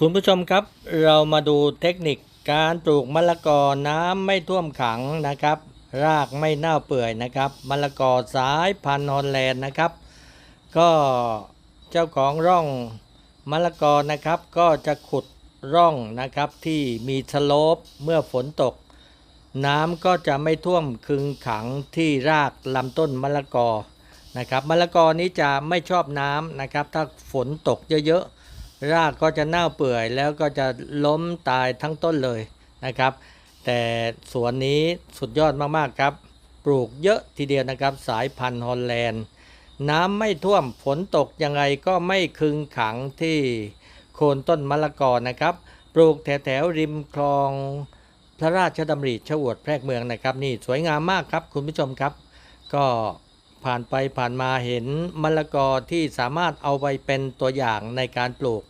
คุณผู้ชมครับ เรามาดูเทคนิคการปลูกมะละกอน้ำไม่ท่วมขังนะครับ รากไม่เน่าเปื่อยนะครับมะละกอสายพันธุ์ฮอลแลนด์นะครับ ก็เจ้าของร่องมะละกอนะครับ ก็จะขุดร่องนะครับที่มีสโลปเมื่อฝนตก น้ำก็จะไม่ท่วมคึงขังที่รากลำต้นมะละกอนะครับมะละกอนี้จะไม่ชอบน้ำนะครับ ถ้าฝนตกเยอะๆ รากก็จะเน่าเปื่อย แล้วก็จะล้มตายทั้งต้นเลยนะครับ แต่สวนนี้สุดยอดมากๆครับ ปลูกเยอะทีเดียวนะครับ สายพันธุ์ฮอลแลนด์ น้ำไม่ท่วมฝนตกยังไงก็ไม่คึงขังที่โคนต้นมะละกอนะครับ ปลูกแถวๆริมคลองพระราชดำริชวดแพรกเมืองนะครับ นี่สวยงามมากครับคุณผู้ชมครับ ก็ ผ่านไปผ่านมาเห็นมะละกอที่สามารถเอาไปเป็นตัวอย่างในการปลูก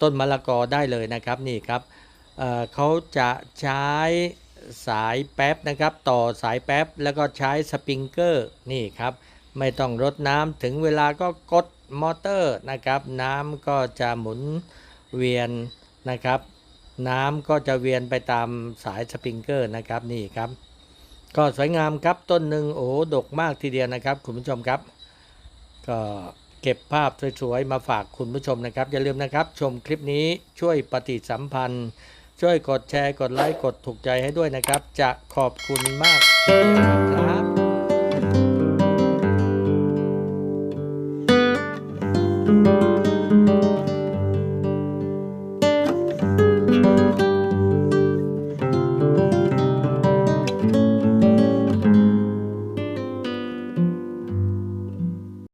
ต้นมะละกอได้เลยนะครับนี่ครับเเขาจะใช้สายแป๊บนะครับ ต่อสายแป๊บแล้วก็ใช้สปริงเกอร์นี่ครับไม่ต้องรดน้ำถึงเวลาก็กดมอเตอร์นะครับ น้ำก็จะหมุนเวียนนะครับ น้ำก็จะเวียนไปตามสายสปริงเกอร์นะครับนี่ครับ ก็สวยงามครับต้นหนึ่งโอ้ดกมากทีเดียวนะครับ คุณผู้ชมครับ ก็เก็บภาพสวยๆมาฝากคุณผู้ชมนะครับ อย่าลืมนะครับ ชมคลิปนี้ช่วยปฏิสัมพันธ์ ช่วยกดแชร์กดไลค์กดถูกใจให้ด้วยนะครับ จะขอบคุณมากทีเดียวครับ